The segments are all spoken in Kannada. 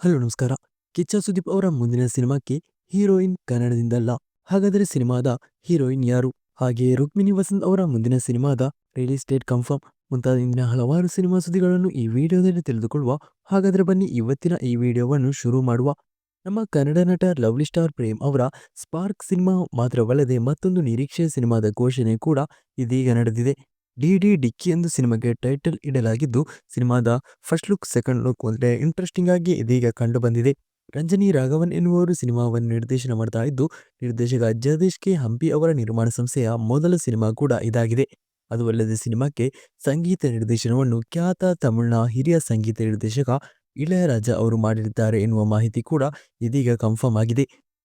ಹಲೋ, ನಮಸ್ಕಾರ. ಕಿಚ್ಚ ಸುದೀಪ್ ಅವರ ಮುಂದಿನ ಸಿನಿಮಾಕ್ಕೆ ಹೀರೋಯಿನ್ ಕನ್ನಡದಿಂದಲ್ಲ, ಹಾಗಾದರೆ ಸಿನಿಮಾದ ಹೀರೋಯಿನ್ ಯಾರು? ಹಾಗೆಯೇ ರುಕ್ಮಿಣಿ ವಸಂತ್ ಅವರ ಮುಂದಿನ ಸಿನಿಮಾದ ರಿಲೀಸ್ ಡೇಟ್ ಕನ್ಫರ್ಮ್. ಮುಂತಾದ ಇಂದಿನ ಹಲವಾರು ಸಿನಿಮಾ ಸುದ್ದಿಗಳನ್ನು ಈ ವಿಡಿಯೋದಲ್ಲಿ ತಿಳಿದುಕೊಳ್ಳುವ, ಹಾಗಾದರೆ ಬನ್ನಿ ಇವತ್ತಿನ ಈ ವಿಡಿಯೋವನ್ನು ಶುರು ಮಾಡುವ. ನಮ್ಮ ಕನ್ನಡ ನಟ ಲವ್ಲಿ ಸ್ಟಾರ್ ಪ್ರೇಮ್ ಅವರ ಸ್ಪಾರ್ಕ್ ಸಿನಿಮಾ ಮಾತ್ರವಲ್ಲದೆ ಮತ್ತೊಂದು ನಿರೀಕ್ಷೆಯ ಸಿನಿಮಾದ ಘೋಷಣೆ ಕೂಡ ಇದೀಗ ನಡೆದಿದೆ. ಡಿ ಡಿ ಡಿಕ್ಕಿ ಎಂದು ಸಿನಿಮಾಗೆ ಟೈಟಲ್ ಇಡಲಾಗಿದ್ದು, ಸಿನಿಮಾದ ಫಸ್ಟ್ ಲುಕ್, ಸೆಕೆಂಡ್ ಲುಕ್ ಒಂದೇ ಇಂಟ್ರೆಸ್ಟಿಂಗ್ ಆಗಿ ಇದೀಗ ಕಂಡು ಬಂದಿದೆ. ರಂಜನಿ ರಾಘವನ್ ಎನ್ನುವರು ಸಿನಿಮಾವನ್ನು ನಿರ್ದೇಶನ ಮಾಡ್ತಾ ಇದ್ದು, ನಿರ್ದೇಶಕ ಜಗದೀಶ್ ಕೆ. ಹಂಪಿ ಅವರ ನಿರ್ಮಾಣ ಸಂಸ್ಥೆಯ ಮೊದಲ ಸಿನಿಮಾ ಕೂಡ ಇದಾಗಿದೆ. ಅದು ಅಲ್ಲದೆ ಸಿನಿಮಾಕ್ಕೆ ಸಂಗೀತ ನಿರ್ದೇಶನವನ್ನು ಖ್ಯಾತ ತಮಿಳಿನ ಹಿರಿಯ ಸಂಗೀತ ನಿರ್ದೇಶಕ ಇಳೆಯರಾಜ ಅವರು ಮಾಡಿದ್ದಾರೆ ಎನ್ನುವ ಮಾಹಿತಿ ಕೂಡ ಇದೀಗ ಕನ್ಫರ್ಮ್ ಆಗಿದೆ.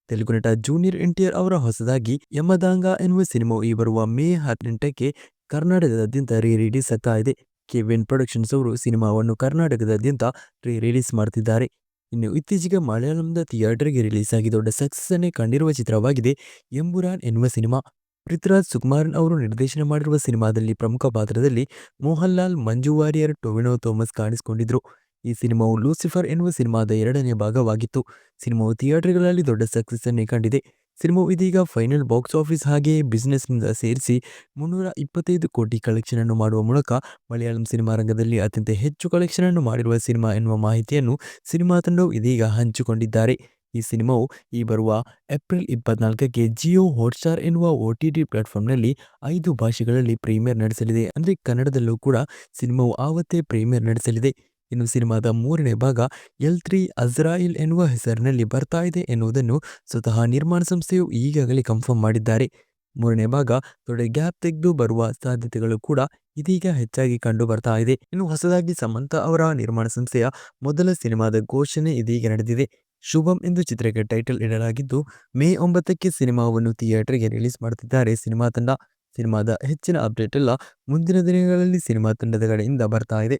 ತೆಲುಗು ನಟ ಜೂನಿಯರ್ ಎನ್ಟಿಆರ್ ಅವರ ಹೊಸದಾಗಿ ಯಮದಾಂಗ ಎನ್ನುವ ಸಿನಿಮಾವು ಈ ಬರುವ ಮೇ ಹದಿನೆಂಟಕ್ಕೆ ಕರ್ನಾಟಕದಾದ್ಯಂತ ರೀ ರಿಲೀಸ್ ಆಗ್ತಾ ಇದೆ. ಕೆವಿನ್ ಪ್ರೊಡಕ್ಷನ್ಸ್ ಅವರು ಸಿನಿಮಾವನ್ನು ಕರ್ನಾಟಕದಾದ್ಯಂತ ರೀ ರಿಲೀಸ್ ಮಾಡ್ತಿದ್ದಾರೆ. ಇನ್ನು ಇತ್ತೀಚೆಗೆ ಮಲಯಾಳಂದ ಥಿಯೇಟರ್ಗೆ ರಿಲೀಸ್ ಆಗಿ ದೊಡ್ಡ ಸಕ್ಸಸ್ ಅನ್ನೇ ಕಂಡಿರುವ ಚಿತ್ರವಾಗಿದೆ ಎಂಬುರಾನ್ ಎನ್ನುವ ಸಿನಿಮಾ. ಪೃಥ್ವಿರಾಜ್ ಸುಕುಮಾರನ್ ಅವರು ನಿರ್ದೇಶನ ಮಾಡಿರುವ ಸಿನಿಮಾದಲ್ಲಿ ಪ್ರಮುಖ ಪಾತ್ರದಲ್ಲಿ ಮೋಹನ್ ಲಾಲ್ ಮಂಜು ವಾರಿಯರ್ ಟೊವಿನೋ ಥೋಮಸ್ ಕಾಣಿಸಿಕೊಂಡಿದ್ರು. ಈ ಸಿನಿಮಾವು ಲೂಸಿಫರ್ ಎನ್ನುವ ಸಿನಿಮಾದ ಎರಡನೇ ಭಾಗವಾಗಿತ್ತು. ಸಿನಿಮಾವು ಥಿಯೇಟರ್ಗಳಲ್ಲಿ ದೊಡ್ಡ ಸಕ್ಸಸ್ ಅನ್ನೇ ಕಂಡಿದೆ. ಸಿನಿಮಾವು ಇದೀಗ ಫೈನಲ್ ಬಾಕ್ಸ್ ಆಫೀಸ್ ಹಾಗೆಯೇ ಬಿಸ್ನೆಸ್ನಿಂದ ಸೇರಿಸಿ ಮುನ್ನೂರ ಇಪ್ಪತ್ತೈದು ಕೋಟಿ ಕಲೆಕ್ಷನ್ ಅನ್ನು ಮಾಡುವ ಮೂಲಕ ಮಲಯಾಳಂ ಸಿನಿಮಾ ರಂಗದಲ್ಲಿ ಅತ್ಯಂತ ಹೆಚ್ಚು ಕಲೆಕ್ಷನ್ ಅನ್ನು ಮಾಡಿರುವ ಸಿನಿಮಾ ಎನ್ನುವ ಮಾಹಿತಿಯನ್ನು ಸಿನಿಮಾ ತಂಡವು ಇದೀಗ ಹಂಚಿಕೊಂಡಿದ್ದಾರೆ. ಈ ಸಿನಿಮಾವು ಈ ಬರುವ ಏಪ್ರಿಲ್ ಇಪ್ಪತ್ನಾಲ್ಕಕ್ಕೆ ಜಿಯೋ ಹಾಟ್ಸ್ಟಾರ್ ಎನ್ನುವ ಒ ಟಿ ಟಿ ಪ್ಲಾಟ್ಫಾರ್ಮ್ನಲ್ಲಿ ಐದು ಭಾಷೆಗಳಲ್ಲಿ ಪ್ರೀಮಿಯರ್ ನಡೆಸಲಿದೆ. ಅಂದರೆ ಕನ್ನಡದಲ್ಲೂ ಕೂಡ ಸಿನಿಮಾವು ಆವತ್ತೇ ಪ್ರೀಮಿಯರ್ ನಡೆಸಲಿದೆ. ಇನ್ನು ಸಿನಿಮಾದ ಮೂರನೇ ಭಾಗ ಎಲ್ ತ್ರೀ ಅಜ್ರಾಯಿಲ್ ಎನ್ನುವ ಹೆಸರಿನಲ್ಲಿ ಬರ್ತಾ ಇದೆ ಎನ್ನುವುದನ್ನು ಸ್ವತಃ ನಿರ್ಮಾಣ ಸಂಸ್ಥೆಯು ಈಗಾಗಲೇ ಕನ್ಫರ್ಮ್ ಮಾಡಿದ್ದಾರೆ. ಮೂರನೇ ಭಾಗ ದೊಡ್ಡ ಗ್ಯಾಪ್ ತೆಗೆದು ಬರುವ ಸಾಧ್ಯತೆಗಳು ಕೂಡ ಇದೀಗ ಹೆಚ್ಚಾಗಿ ಕಂಡು ಬರ್ತಾ ಇದೆ. ಇನ್ನು ಹೊಸದಾಗಿ ಸಮಂತ ಅವರ ನಿರ್ಮಾಣ ಸಂಸ್ಥೆಯ ಮೊದಲ ಸಿನಿಮಾದ ಘೋಷಣೆ ಇದೀಗ ನಡೆದಿದೆ. ಶುಭಂ ಎಂದು ಚಿತ್ರಕ್ಕೆ ಟೈಟಲ್ ಇಡಲಾಗಿದ್ದು, ಮೇ ಒಂಬತ್ತಕ್ಕೆ ಸಿನಿಮಾವನ್ನು ಥಿಯೇಟರ್ಗೆ ರಿಲೀಸ್ ಮಾಡುತ್ತಿದ್ದಾರೆ ಸಿನಿಮಾ ತಂಡ. ಸಿನಿಮಾದ ಹೆಚ್ಚಿನ ಅಪ್ಡೇಟ್ ಎಲ್ಲ ಮುಂದಿನ ದಿನಗಳಲ್ಲಿ ಸಿನಿಮಾ ತಂಡದ ಕಡೆಯಿಂದ ಬರ್ತಾ ಇದೆ.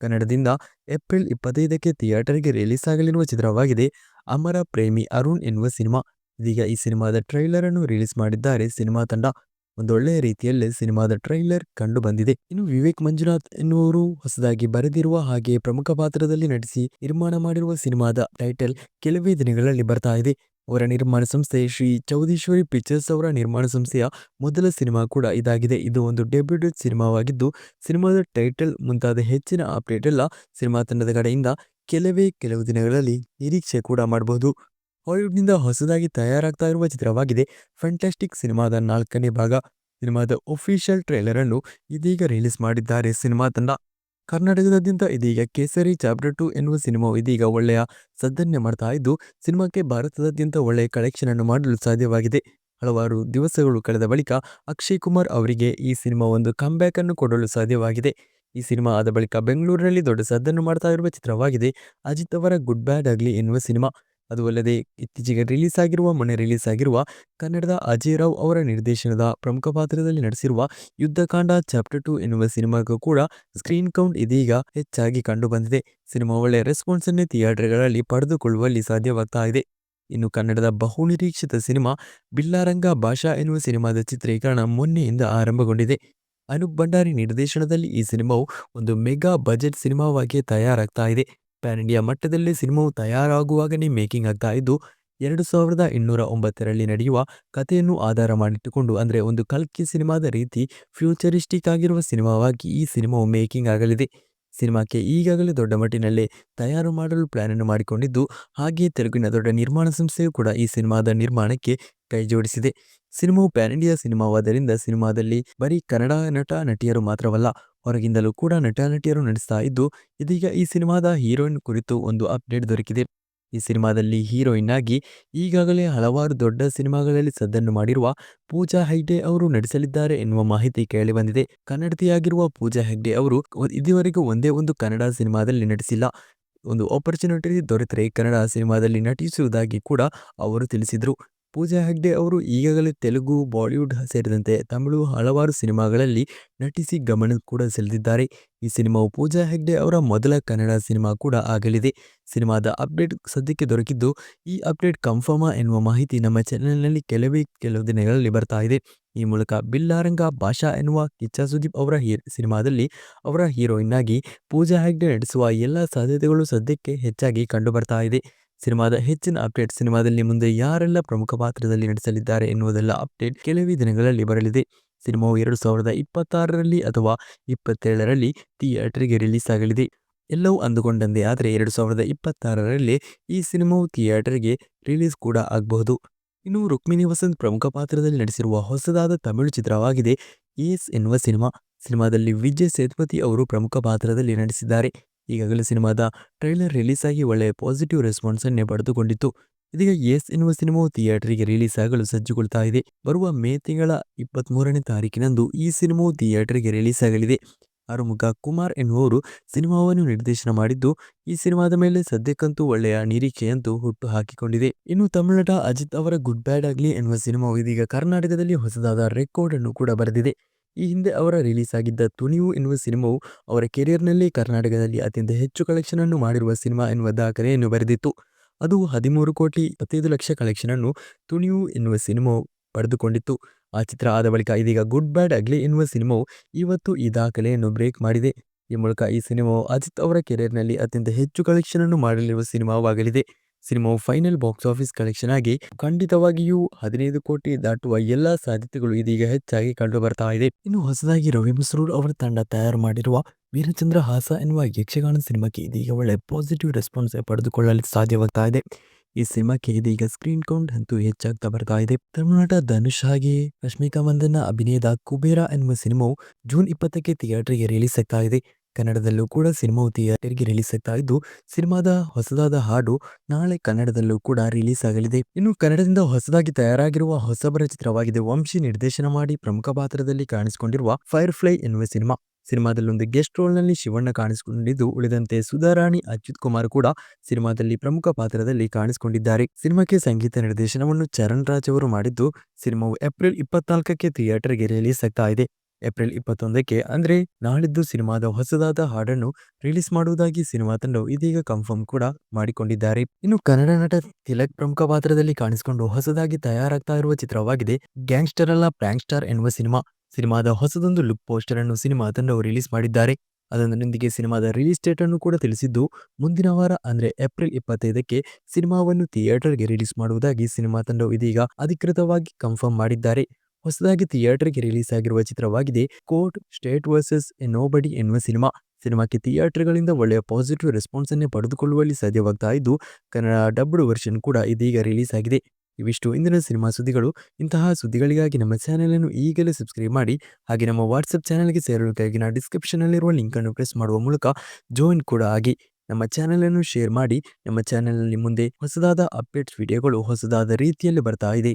ಕನ್ನಡದಿಂದ ಏಪ್ರಿಲ್ ಇಪ್ಪತ್ತೈದಕ್ಕೆ ಥಿಯೇಟರ್ಗೆ ರಿಲೀಸ್ ಆಗಲಿರುವ ಚಿತ್ರವಾಗಿದೆ. ಅಮರ, ಪ್ರೇಮಿ, ಅರುಣ್ ಎನ್ನುವ ಸಿನಿಮಾ. ಇದೀಗ ಈ ಸಿನಿಮಾದ ಟ್ರೈಲರ್ ಅನ್ನು ರಿಲೀಸ್ ಮಾಡಿದ್ದಾರೆ. ಸಿನಿಮಾ ತಂಡ ಒಂದೊಳ್ಳೆಯ ರೀತಿಯಲ್ಲಿ ಸಿನಿಮಾದ ಟ್ರೈಲರ್ ಕಂಡು ಬಂದಿದೆ. ಇನ್ನು ವಿವೇಕ್ ಮಂಜುನಾಥ್ ಎನ್ನುವರು ಹೊಸದಾಗಿ ಬರೆದಿರುವ ಹಾಗೆ ಪ್ರಮುಖ ಪಾತ್ರದಲ್ಲಿ ನಟಿಸಿ ನಿರ್ಮಾಣ ಮಾಡಿರುವ ಸಿನಿಮಾದ ಟೈಟಲ್ ಕೆಲವೇ ದಿನಗಳಲ್ಲಿ ಬರ್ತಾ ಇದೆ. ಅವರ ನಿರ್ಮಾಣ ಸಂಸ್ಥೆ ಶ್ರೀ ಚೌದೀಶ್ವರಿ ಪಿಕ್ಚರ್ಸ್ ಅವರ ನಿರ್ಮಾಣ ಸಂಸ್ಥೆಯ ಮೊದಲ ಸಿನಿಮಾ ಕೂಡ ಇದಾಗಿದೆ. ಇದು ಒಂದು ಡೆಬ್ಯೂಟ್ ಸಿನಿಮಾವಾಗಿದ್ದು, ಸಿನಿಮಾದ ಟೈಟಲ್ ಮುಂತಾದ ಹೆಚ್ಚಿನ ಅಪ್ಡೇಟ್ ಎಲ್ಲ ಸಿನಿಮಾ ತಂಡದ ಕಡೆಯಿಂದ ಕೆಲವೇ ಕೆಲವು ದಿನಗಳಲ್ಲಿ ನಿರೀಕ್ಷೆ ಕೂಡ ಮಾಡಬಹುದು ಹಾಲಿವುಡ್ನಿಂದ ಹೊಸದಾಗಿ ತಯಾರಾಗ್ತಾ ಇರುವ ಚಿತ್ರವಾಗಿದೆ. ಫ್ಯಾಂಟಾಸ್ಟಿಕ್ ಸಿನಿಮಾದ ನಾಲ್ಕನೇ ಭಾಗ. ಸಿನಿಮಾದ ಒಫಿಷಿಯಲ್ ಟ್ರೈಲರ್ ಅನ್ನು ಇದೀಗ ರಿಲೀಸ್ ಮಾಡಿದ್ದಾರೆ ಸಿನಿಮಾ ತಂಡ. ಕರ್ನಾಟಕದಾದ್ಯಂತ ಇದೀಗ ಕೇಸರಿ ಚಾಪ್ಟರ್ ಟು ಎನ್ನುವ ಸಿನಿಮಾವು ಇದೀಗ ಒಳ್ಳೆಯ ಸದ್ದನ್ನೇ ಮಾಡ್ತಾ ಇದ್ದು, ಸಿನಿಮಾಕ್ಕೆ ಭಾರತದಾದ್ಯಂತ ಒಳ್ಳೆಯ ಕಲೆಕ್ಷನ್ ಅನ್ನು ಮಾಡಲು ಸಾಧ್ಯವಾಗಿದೆ. ಹಲವಾರು ದಿವಸಗಳು ಕಳೆದ ಬಳಿಕ ಅಕ್ಷಯ್ ಕುಮಾರ್ ಅವರಿಗೆ ಈ ಸಿನಿಮಾ ಒಂದು ಕಂಬ್ಯಾಕ್ ಅನ್ನು ಕೊಡಲು ಸಾಧ್ಯವಾಗಿದೆ. ಈ ಸಿನಿಮಾ ಆದ ಬಳಿಕ ಬೆಂಗಳೂರಿನಲ್ಲಿ ದೊಡ್ಡ ಸದ್ದನ್ನು ಮಾಡ್ತಾ ಇರುವ ಚಿತ್ರವಾಗಿದೆ. ಅಜಿತ್ ಅವರ ಗುಡ್ ಬ್ಯಾಡ್ ಆಗ್ಲಿ ಎನ್ನುವ ಸಿನಿಮಾ. ಅದು ಅಲ್ಲದೆ ಇತ್ತೀಚೆಗೆ ರಿಲೀಸ್ ಆಗಿರುವ ಮೊನ್ನೆ ರಿಲೀಸ್ ಆಗಿರುವ ಕನ್ನಡದ ಅಜಯ್ ರಾವ್ ಅವರ ನಿರ್ದೇಶನದ ಪ್ರಮುಖ ಪಾತ್ರದಲ್ಲಿ ನಡೆಸಿರುವ ಯುದ್ಧಕಾಂಡ ಚಾಪ್ಟರ್ ಟು ಎನ್ನುವ ಸಿನಿಮಾಗೂ ಕೂಡ ಸ್ಕ್ರೀನ್ ಕೌಂಟ್ ಇದೀಗ ಹೆಚ್ಚಾಗಿ ಕಂಡುಬಂದಿದೆ ಸಿನಿಮಾ ಒಳ್ಳೆಯ ರೆಸ್ಪಾನ್ಸ್ ಅನ್ನೇ ಥಿಯೇಟರ್ಗಳಲ್ಲಿ ಪಡೆದುಕೊಳ್ಳುವಲ್ಲಿ ಸಾಧ್ಯವಾಗ್ತಾ ಇದೆ. ಇನ್ನು ಕನ್ನಡದ ಬಹುನಿರೀಕ್ಷಿತ ಸಿನಿಮಾ ಬಿಲ್ಲಾರಂಗ ಭಾಷಾ ಎನ್ನುವ ಸಿನಿಮಾದ ಚಿತ್ರೀಕರಣ ಮೊನ್ನೆಯಿಂದ ಆರಂಭಗೊಂಡಿದೆ. ಅನೂಪ್ ಭಂಡಾರಿ ನಿರ್ದೇಶನದಲ್ಲಿ ಈ ಸಿನಿಮಾವು ಒಂದು ಮೆಗಾ ಬಜೆಟ್ ಸಿನಿಮಾವಾಗಿ ತಯಾರಾಗ್ತಾ ಇದೆ. ಪ್ಯಾನ್ ಇಂಡಿಯಾ ಮಟ್ಟದಲ್ಲಿ ಸಿನಿಮಾವು ತಯಾರಾಗುವಾಗಲೇ ಮೇಕಿಂಗ್ ಆಗ್ತಾ ಇದ್ದು, ಎರಡು ಸಾವಿರದ ಇನ್ನೂರ ಒಂಬತ್ತರಲ್ಲಿ ನಡೆಯುವ ಕಥೆಯನ್ನು ಆಧಾರ ಮಾಡಿಟ್ಟುಕೊಂಡು, ಅಂದರೆ ಒಂದು ಕಲ್ಕಿ ಸಿನಿಮಾದ ರೀತಿ ಫ್ಯೂಚರಿಸ್ಟಿಕ್ ಆಗಿರುವ ಸಿನಿಮಾವಾಗಿ ಈ ಸಿನಿಮಾವು ಮೇಕಿಂಗ್ ಆಗಲಿದೆ. ಸಿನಿಮಾಕ್ಕೆ ಈಗಾಗಲೇ ದೊಡ್ಡ ಮಟ್ಟಿನಲ್ಲೇ ತಯಾರು ಮಾಡಲು ಪ್ಲಾನ್ ಅನ್ನು ಮಾಡಿಕೊಂಡಿದ್ದು, ಹಾಗೆಯೇ ತೆಲುಗಿನ ದೊಡ್ಡ ನಿರ್ಮಾಣ ಸಂಸ್ಥೆಯು ಕೂಡ ಈ ಸಿನಿಮಾದ ನಿರ್ಮಾಣಕ್ಕೆ ಕೈ ಜೋಡಿಸಿದೆ. ಸಿನಿಮಾವು ಪ್ಯಾನ್ ಇಂಡಿಯಾ ಸಿನಿಮಾವಾದ್ದರಿಂದ ಸಿನಿಮಾದಲ್ಲಿ ಬರೀ ಕನ್ನಡ ನಟ, ನಟಿಯರು ಮಾತ್ರವಲ್ಲ ಹೊರಗಿಂದಲೂ ಕೂಡ ನಟ ನಟಿಯರು ನಡೆಸ್ತಾ ಇದ್ದು, ಇದೀಗ ಈ ಸಿನಿಮಾದ ಹೀರೋಯಿನ್ ಕುರಿತು ಒಂದು ಅಪ್ಡೇಟ್ ದೊರಕಿದೆ. ಈ ಸಿನಿಮಾದಲ್ಲಿ ಹೀರೋಯಿನ್ ಆಗಿ ಈಗಾಗಲೇ ಹಲವಾರು ದೊಡ್ಡ ಸಿನಿಮಾಗಳಲ್ಲಿ ಸದ್ದನ್ನು ಮಾಡಿರುವ ಪೂಜಾ ಹೆಗ್ಡೆ ಅವರು ನಟಿಸಲಿದ್ದಾರೆ ಎನ್ನುವ ಮಾಹಿತಿ ಕೇಳಿಬಂದಿದೆ. ಕನ್ನಡತಿಯಾಗಿರುವ ಪೂಜಾ ಹೆಗ್ಡೆ ಅವರು ಇದುವರೆಗೂ ಒಂದೇ ಒಂದು ಕನ್ನಡ ಸಿನಿಮಾದಲ್ಲಿ ನಟಿಸಿಲ್ಲ. ಒಂದು ಆಪರ್ಚುನಿಟಿ ದೊರೆತರೆ ಕನ್ನಡ ಸಿನಿಮಾದಲ್ಲಿ ನಟಿಸುವುದಾಗಿ ಕೂಡ ಅವರು ತಿಳಿಸಿದರು. ಪೂಜಾ ಹೆಗ್ಡೆ ಅವರು ಈಗಾಗಲೇ ತೆಲುಗು, ಬಾಲಿವುಡ್ ಸೇರಿದಂತೆ ತಮಿಳು ಹಲವಾರು ಸಿನಿಮಾಗಳಲ್ಲಿ ನಟಿಸಿ ಗಮನ ಕೂಡ ಸೆಳೆದಿದ್ದಾರೆ. ಈ ಸಿನಿಮಾವು ಪೂಜಾ ಹೆಗ್ಡೆ ಅವರ ಮೊದಲ ಕನ್ನಡ ಸಿನಿಮಾ ಕೂಡ ಆಗಲಿದೆ. ಸಿನಿಮಾದ ಅಪ್ಡೇಟ್ ಸದ್ಯಕ್ಕೆ ದೊರಕಿದ್ದು, ಈ ಅಪ್ಡೇಟ್ ಕನ್ಫರ್ಮಾ ಎನ್ನುವ ಮಾಹಿತಿ ನಮ್ಮ ಚಾನೆಲ್ನಲ್ಲಿ ಕೆಲವೇ ಕೆಲವು ದಿನಗಳಲ್ಲಿ ಬರ್ತಾ ಇದೆ. ಈ ಮೂಲಕ ಬಿಲ್ಲಾರಂಗ ಭಾಷಾ ಎನ್ನುವ ಕಿಚ್ಚ ಸುದೀಪ್ ಅವರ ಹೀ, ಸಿನಿಮಾದಲ್ಲಿ ಅವರ ಹೀರೋಯಿನ್ ಆಗಿ ಪೂಜಾ ಹೆಗ್ಡೆ ನಟಿಸುವ ಎಲ್ಲ ಸಾಧ್ಯತೆಗಳು ಸದ್ಯಕ್ಕೆ ಹೆಚ್ಚಾಗಿ ಕಂಡುಬರ್ತಾ ಇದೆ. ಸಿನಿಮಾದ ಹೆಚ್ಚಿನ ಅಪ್ಡೇಟ್ ಸಿನಿಮಾದಲ್ಲಿ ಮುಂದೆ ಯಾರೆಲ್ಲ ಪ್ರಮುಖ ಪಾತ್ರದಲ್ಲಿ ನಟಿಸಲಿದ್ದಾರೆ ಎನ್ನುವುದೆಲ್ಲ ಅಪ್ಡೇಟ್ ಕೆಲವೇ ದಿನಗಳಲ್ಲಿ ಬರಲಿದೆ. ಸಿನಿಮಾವು ಎರಡು ಸಾವಿರದ ಇಪ್ಪತ್ತಾರರಲ್ಲಿ ಅಥವಾ ಇಪ್ಪತ್ತೇಳರಲ್ಲಿ ಥಿಯೇಟರ್ಗೆ ರಿಲೀಸ್ ಆಗಲಿದೆ. ಎಲ್ಲವೂ ಅಂದುಕೊಂಡಂತೆ ಆದರೆ ಎರಡು ಸಾವಿರದ ಇಪ್ಪತ್ತಾರರಲ್ಲಿ ಈ ಸಿನಿಮಾವು ಥಿಯೇಟರ್ಗೆ ರಿಲೀಸ್ ಕೂಡ ಆಗಬಹುದು. ಇನ್ನು ರುಕ್ಮಿಣಿ ವಸಂತ್ ಪ್ರಮುಖ ಪಾತ್ರದಲ್ಲಿ ನಡೆಸಿರುವ ಹೊಸದಾದ ತಮಿಳು ಚಿತ್ರವಾಗಿದೆ ಎಸ್ ಎನ್ನುವ ಸಿನಿಮಾ. ಸಿನಿಮಾದಲ್ಲಿ ವಿಜಯ್ ಸೇತುಪತಿ ಅವರು ಪ್ರಮುಖ ಪಾತ್ರದಲ್ಲಿ ನಟಿಸಿದ್ದಾರೆ. ಈಗಾಗಲೇ ಸಿನಿಮಾದ ಟ್ರೈಲರ್ ರಿಲೀಸ್ ಆಗಿ ಒಳ್ಳೆಯ ಪಾಸಿಟಿವ್ ರೆಸ್ಪಾನ್ಸ್ ಅನ್ನೇ ಪಡೆದುಕೊಂಡಿತ್ತು. ಇದೀಗ ಎಸ್ ಎನ್ನುವ ಸಿನಿಮಾವು ಥಿಯೇಟರ್ಗೆ ರಿಲೀಸ್ ಆಗಲು ಸಜ್ಜುಗೊಳ್ತಾ ಇದೆ. ಬರುವ ಮೇ ತಿಂಗಳ ಇಪ್ಪತ್ಮೂರನೇ ತಾರೀಕಿನಂದು ಈ ಸಿನಿಮಾವು ಥಿಯೇಟರ್ಗೆ ರಿಲೀಸ್ ಆಗಲಿದೆ ಆರುಮುಖ ಕುಮಾರ್ ಎನ್ನುವರು ಸಿನಿಮಾವನ್ನು ನಿರ್ದೇಶನ ಮಾಡಿದ್ದು, ಈ ಸಿನಿಮಾದ ಮೇಲೆ ಸದ್ಯಕ್ಕಂತೂ ಒಳ್ಳೆಯ ನಿರೀಕ್ಷೆಯಂತೂ ಹುಟ್ಟು ಹಾಕಿಕೊಂಡಿದೆ. ಇನ್ನು ತಮಿಳುನಟ ಅಜಿತ್ ಅವರ ಗುಡ್ ಬ್ಯಾಡ್ ಆಗ್ಲಿ ಎನ್ನುವ ಸಿನಿಮಾವು ಇದೀಗ ಕರ್ನಾಟಕದಲ್ಲಿ ಹೊಸದಾದ ರೆಕಾರ್ಡ್ ಅನ್ನು ಕೂಡ ಬರೆದಿದೆ. ಈ ಹಿಂದೆ ಅವರ ರಿಲೀಸ್ ಆಗಿದ್ದ ತುಣಿವು ಎನ್ನುವ ಸಿನಿಮಾವು ಅವರ ಕೆರಿಯರ್ನಲ್ಲಿ ಕರ್ನಾಟಕದಲ್ಲಿ ಅತ್ಯಂತ ಹೆಚ್ಚು ಕಲೆಕ್ಷನ್ ಅನ್ನು ಮಾಡಿರುವ ಸಿನಿಮಾ ಎನ್ನುವ ದಾಖಲೆಯನ್ನು ಬರೆದಿತ್ತು. ಅದು ಹದಿಮೂರು ಕೋಟಿ ಇಪ್ಪತ್ತೈದು ಲಕ್ಷ ಕಲೆಕ್ಷನ್ ಅನ್ನು ತುಣಿವು ಎನ್ನುವ ಸಿನಿಮಾವು ಪಡೆದುಕೊಂಡಿತ್ತು. ಆ ಚಿತ್ರ ಆದ ಬಳಿಕ ಇದೀಗ ಗುಡ್ ಬ್ಯಾಡ್ ಅಗ್ಲಿ ಎನ್ನುವ ಸಿನಿಮಾವು ಇವತ್ತು ಈ ದಾಖಲೆಯನ್ನು ಬ್ರೇಕ್ ಮಾಡಿದೆ. ಈ ಮೂಲಕ ಈ ಸಿನಿಮಾವು ಅಜಿತ್ ಅವರ ಕೆರಿಯರ್ನಲ್ಲಿ ಅತ್ಯಂತ ಹೆಚ್ಚು ಕಲೆಕ್ಷನ್ ಅನ್ನು ಮಾಡಲಿರುವ ಸಿನಿಮಾವಾಗಲಿದೆ. ಸಿನಿಮಾವು ಫೈನಲ್ ಬಾಕ್ಸ್ ಆಫೀಸ್ ಕಲೆಕ್ಷನ್ ಆಗಿ ಖಂಡಿತವಾಗಿಯೂ ಹದಿನೈದು ಕೋಟಿ ದಾಟುವ ಎಲ್ಲಾ ಸಾಧ್ಯತೆಗಳು ಇದೀಗ ಹೆಚ್ಚಾಗಿ ಕಂಡು ಬರ್ತಾ ಇದೆ. ಇನ್ನು ಹೊಸದಾಗಿ ರವಿ ಮಸರೂರ್ ಅವರ ತಂಡ ತಯಾರು ಮಾಡಿರುವ ವೀರಚಂದ್ರ ಹಾಸ ಎನ್ನುವ ಯಕ್ಷಗಾನ ಸಿನಿಮಾಕ್ಕೆ ಇದೀಗ ಒಳ್ಳೆ ಪಾಸಿಟಿವ್ ರೆಸ್ಪಾನ್ಸ್ ಪಡೆದುಕೊಳ್ಳಲು ಸಾಧ್ಯವಾಗ್ತಾ ಇದೆ. ಈ ಸಿನಿಮಾಕ್ಕೆ ಇದೀಗ ಸ್ಕ್ರೀನ್ ಕೌಂಟ್ ಅಂತೂ ಹೆಚ್ಚಾಗ್ತಾ ಬರ್ತಾ ಇದೆ. ತಮಿಳುನಾಟ ಧನುಷ್ ಹಾಗೆಯೇ ರಶ್ಮಿಕಾ ಮಂದನ್ನ ಅಭಿನಯದ ಕುಬೇರ ಎನ್ನುವ ಸಿನಿಮಾವು ಜೂನ್ ಇಪ್ಪತ್ತಕ್ಕೆ ಥಿಯೇಟರ್ಗೆ ರಿಲೀಸ್ ಆಗ್ತಾ ಇದೆ. ಕನ್ನಡದಲ್ಲೂ ಕೂಡ ಸಿನಿಮಾವು ಥಿಯೇಟರ್ಗೆ ರಿಲೀಸ್ ಆಗ್ತಾ ಇದ್ದು, ಸಿನಿಮಾದ ಹೊಸದಾದ ಹಾಡು ನಾಳೆ ಕನ್ನಡದಲ್ಲೂ ಕೂಡ ರಿಲೀಸ್ ಆಗಲಿದೆ. ಇನ್ನು ಕನ್ನಡದಿಂದ ಹೊಸದಾಗಿ ತಯಾರಾಗಿರುವ ಹೊಸಬರ ಚಿತ್ರವಾಗಿದೆ ವಂಶಿ ನಿರ್ದೇಶನ ಮಾಡಿ ಪ್ರಮುಖ ಪಾತ್ರದಲ್ಲಿ ಕಾಣಿಸಿಕೊಂಡಿರುವ ಫೈರ್ ಫ್ಲೈ ಎನ್ನುವ ಸಿನಿಮಾ. ಸಿನಿಮಾದಲ್ಲಿ ಒಂದು ಗೆಸ್ಟ್ ರೋಲ್ನಲ್ಲಿ ಶಿವಣ್ಣ ಕಾಣಿಸಿಕೊಂಡಿದ್ದು, ಉಳಿದಂತೆ ಸುಧಾರಾಣಿ ಅಚ್ಯುತ್ ಕುಮಾರ್ ಕೂಡ ಸಿನಿಮಾದಲ್ಲಿ ಪ್ರಮುಖ ಪಾತ್ರದಲ್ಲಿ ಕಾಣಿಸಿಕೊಂಡಿದ್ದಾರೆ. ಸಿನಿಮಾಕ್ಕೆ ಸಂಗೀತ ನಿರ್ದೇಶನವನ್ನು ಚರಣ್ ರಾಜ್ ಅವರು ಮಾಡಿದ್ದು, ಸಿನಿಮಾವು ಏಪ್ರಿಲ್ ಇಪ್ಪತ್ನಾಲ್ಕಕ್ಕೆ ಥಿಯೇಟರ್ಗೆ ರಿಲೀಸ್ ಆಗ್ತಾ ಇದೆ. ಏಪ್ರಿಲ್ ಇಪ್ಪತ್ತೊಂದಕ್ಕೆ ಅಂದ್ರೆ ನಾಳಿದ್ದು ಸಿನಿಮಾದ ಹೊಸದಾದ ಹಾಡನ್ನು ರಿಲೀಸ್ ಮಾಡುವುದಾಗಿ ಸಿನಿಮಾ ತಂಡವು ಇದೀಗ ಕನ್ಫರ್ಮ್ ಕೂಡ ಮಾಡಿಕೊಂಡಿದ್ದಾರೆ. ಇನ್ನು ಕನ್ನಡ ನಟ ತಿಲಕ್ ಪ್ರಮುಖ ಪಾತ್ರದಲ್ಲಿ ಕಾಣಿಸಿಕೊಂಡು ಹೊಸದಾಗಿ ತಯಾರಾಗ್ತಾ ಇರುವ ಚಿತ್ರವಾಗಿದೆ ಗ್ಯಾಂಗ್ಸ್ಟರ್ ಅಲ್ಲ ಪ್ರ್ಯಾಂಕ್ ಸ್ಟಾರ್ ಎನ್ನುವ ಸಿನಿಮಾ. ಸಿನಿಮಾದ ಹೊಸದೊಂದು ಲುಕ್ ಪೋಸ್ಟರ್ ಅನ್ನು ಸಿನಿಮಾ ತಂಡವು ರಿಲೀಸ್ ಮಾಡಿದ್ದಾರೆ. ಅದರೊಂದಿಗೆ ಸಿನಿಮಾದ ರಿಲೀಸ್ ಡೇಟ್ ಅನ್ನು ಕೂಡ ತಿಳಿಸಿದ್ದು, ಮುಂದಿನ ವಾರ ಅಂದ್ರೆ ಏಪ್ರಿಲ್ ಇಪ್ಪತ್ತೈದಕ್ಕೆ ಸಿನಿಮಾವನ್ನು ಥಿಯೇಟರ್ಗೆ ರಿಲೀಸ್ ಮಾಡುವುದಾಗಿ ಸಿನಿಮಾ ತಂಡವು ಇದೀಗ ಅಧಿಕೃತವಾಗಿ ಕನ್ಫರ್ಮ್ ಮಾಡಿದ್ದಾರೆ. ಹೊಸದಾಗಿ ಥಿಯೇಟರ್ಗೆ ರಿಲೀಸ್ ಆಗಿರುವ ಚಿತ್ರವಾಗಿದೆ. Court, state versus a nobody ಎನ್ನುವ ಸಿನಿಮಾ. ಸಿನಿಮಾಕ್ಕೆ ಥಿಯೇಟರ್ಗಳಿಂದ ಒಳ್ಳೆಯ ಪಾಸಿಟಿವ್ ರೆಸ್ಪಾನ್ಸ್ ಅನ್ನೇ ಪಡೆದುಕೊಳ್ಳುವಲ್ಲಿ ಸಾಧ್ಯವಾಗ್ತಾ ಇದ್ದು, ಕನ್ನಡ ಡಬ್ಡ್ ವರ್ಷನ್ ಕೂಡ ಇದೀಗ ರಿಲೀಸ್ ಆಗಿದೆ ಇವಿಷ್ಟು ಇಂದಿನ ಸಿನಿಮಾ ಸುದ್ದಿಗಳು. ಇಂತಹ ಸುದ್ದಿಗಳಿಗಾಗಿ ನಮ್ಮ ಚಾನೆಲನ್ನು ಈಗಲೇ ಸಬ್ಸ್ಕ್ರೈಬ್ ಮಾಡಿ. ಹಾಗೆ ನಮ್ಮ ವಾಟ್ಸಪ್ ಚಾನೆಲ್ಗೆ ಸೇರಲು ಕೆಳಗಿನ ಲಿಂಕ್ ಅನ್ನು ಪ್ರೆಸ್ ಮಾಡುವ ಮೂಲಕ ಜಾಯಿನ್ ಕೂಡ ಆಗಿ. ನಮ್ಮ ಚಾನೆಲ್ ಅನ್ನು ಶೇರ್ ಮಾಡಿ. ನಮ್ಮ ಚಾನೆಲ್ ಅಲ್ಲಿ ಮುಂದೆ ಹೊಸದಾದ ಅಪ್ಡೇಟ್ಸ್ ವಿಡಿಯೋಗಳು ಹೊಸದಾದ ರೀತಿಯಲ್ಲಿ ಬರ್ತಾ ಇದೆ.